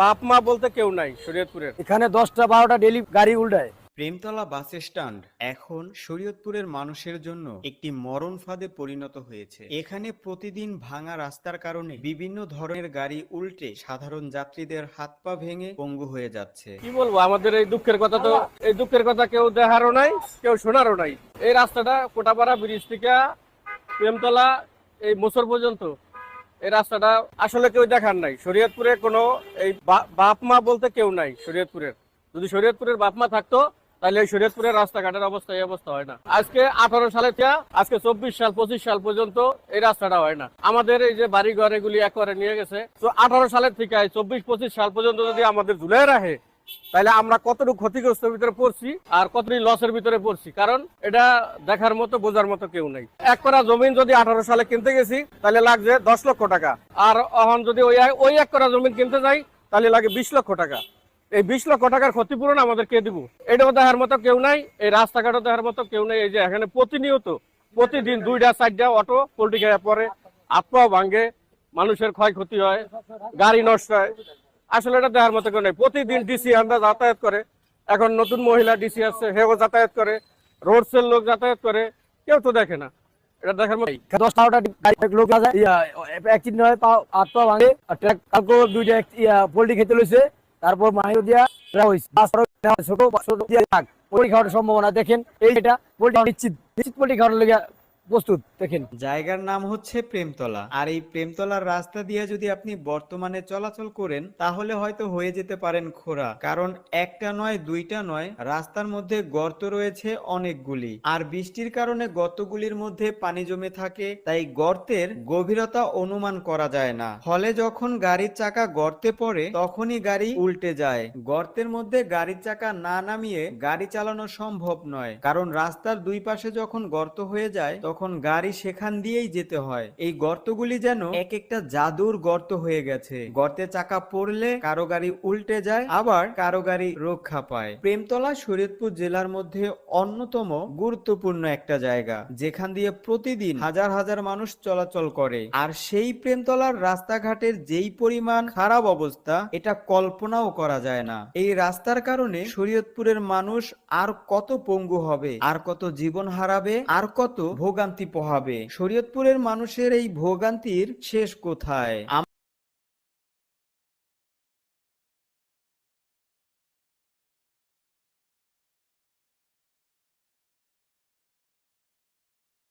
বাপ মা বলতে কেউ নাই শরীয়তপুরের। এখানে দশটা বারোটা ডেলি গাড়ি উল্টায়। প্রেমতলা বাস স্ট্যান্ড এখন শরীয়তপুরের মানুষের জন্য একটি মরণ ফাঁদে পরিণত হয়েছে। এখানে প্রতিদিন ভাঙা রাস্তার কারণে বিভিন্ন ধরনের গাড়ি উল্টে সাধারণ যাত্রীদের হাত পা ভেঙে পঙ্গু হয়ে যাচ্ছে। কি বলব আমাদের এই দুঃখের কথা তো এই দুঃখের কথা কেউ দেখারও নাই কেউ শোনারও নাই। এই রাস্তাটা কোটাপাড়া ব্রিজ থেকে প্রেমতলা এই মোসর পর্যন্ত এই রাস্তাটা আসলে কেউ দেখার নাই। শরীয়তপুরে কোনো এই বাপ মা বলতে কেউ নাই শরীয়তপুরের। যদি শরীয়তপুরের বাপ মা থাকতো, তাহলে এই শরীয়তপুরের রাস্তাঘাটের অবস্থা এই অবস্থা হয় না। আজকে আঠারো সালে থেকে আজকে চব্বিশ সাল, পঁচিশ সাল পর্যন্ত এই রাস্তাটা হয় না। আমাদের এই যে বাড়ি ঘর এগুলি একবারে নিয়ে গেছে। তো আঠারো সালের থেকে চব্বিশ, পঁচিশ সাল পর্যন্ত যদি আমাদের ঝুলে রাখে তাহলে আমরা কতটুকু ক্ষতিগ্রস্তের ভিতরে পড়ছি আর কতটুকু লসের ভিতরে পড়ছি? কারণ এটা দেখার মতো, বোঝার মতো কেউ নেই। এক করা জমিন যদি আঠারো সালে কিনতে গেছি তাহলে লাগছে দশ লক্ষ টাকা। আর এখন যদি ওই ওই এক করা জমিন কিনতে যাই তাহলে লাগে বিশ লক্ষ টাকা। এই বিশ লক্ষ টাকার ক্ষতিপূরণ আমাদের কে দিব। এটাও দেখার মতো কেউ নাই, এই রাস্তাঘাটও দেখার মতো কেউ নেই। এই যে এখানে প্রতিনিয়ত, প্রতিদিন দুইটা, চারটা অটো পোল্ট্রি খেয়ে পরে আত্মাও ভাঙ্গে, মানুষের ক্ষয়ক্ষতি হয়, গাড়ি নষ্ট হয়। আসলে এটা দেখার মতো কেউ নেই। প্রতিদিন ডিসি আমরা যাতায়াত করে, এখন নতুন মহিলা ডিসি আসছে হেও যাতায়াত করে, রোডসের লোক যাতায়াত করে, কেউ তো দেখে না। এটা ট্রাক তারপর দিয়া ছোট ছোট খাওয়ার সম্ভাবনা, দেখেন, এই এটা পোল্ট্রি নিশ্চিত নিশ্চিত পোল্ট্রি খাওয়ার লেগে প্রস্তুত, দেখেন। জায়গার নাম হচ্ছে প্রেমতলা। আর এই প্রেমতলার রাস্তা দিয়ে যদি আপনি বর্তমানে চলাচল করেন, তাহলে হয়তো হয়ে যেতে পারেন খোরা কারণ একটা নয়, দুইটা নয়, রাস্তার মধ্যে গর্ত রয়েছে অনেকগুলি। আর বৃষ্টির কারণে গর্তগুলির মধ্যে পানি জমে থাকে, তাই গর্তের গভীরতা অনুমান করা যায় না। ফলে যখন গাড়ির চাকা গর্তে পড়ে, তখনই গাড়ি উল্টে যায়। গর্তের মধ্যে গাড়ির চাকা না নামিয়ে গাড়ি চালানো সম্ভব নয়। কারণ রাস্তার দুই পাশে যখন গর্ত হয়ে যায়, তখন গাড়ি সেখান দিয়েই যেতে হয়। এই গর্তগুলি যেন এক একটা জাদুর গর্ত হয়ে গেছে। গর্তে চাকা পড়লে কারও গাড়ি উল্টে যায়, আবার কারও গাড়ি রক্ষা পায়। প্রেমতলা, শরীয়তপুর জেলার মধ্যে অন্যতম গুরুত্বপূর্ণ একটা জায়গা, যেখান দিয়ে প্রতিদিন হাজার হাজার মানুষ চলাচল করে। আর সেই প্রেমতলার রাস্তাঘাটের যেই পরিমাণ খারাপ অবস্থা, এটা কল্পনাও করা যায় না। এই রাস্তার কারণে শরীয়তপুরের মানুষ আর কত পঙ্গু হবে, আর কত জীবন হারাবে, আর কত ভোগান্তি পোহাবে। শরীয়তপুরের মানুষের এই ভোগান্তির শেষ কোথায়?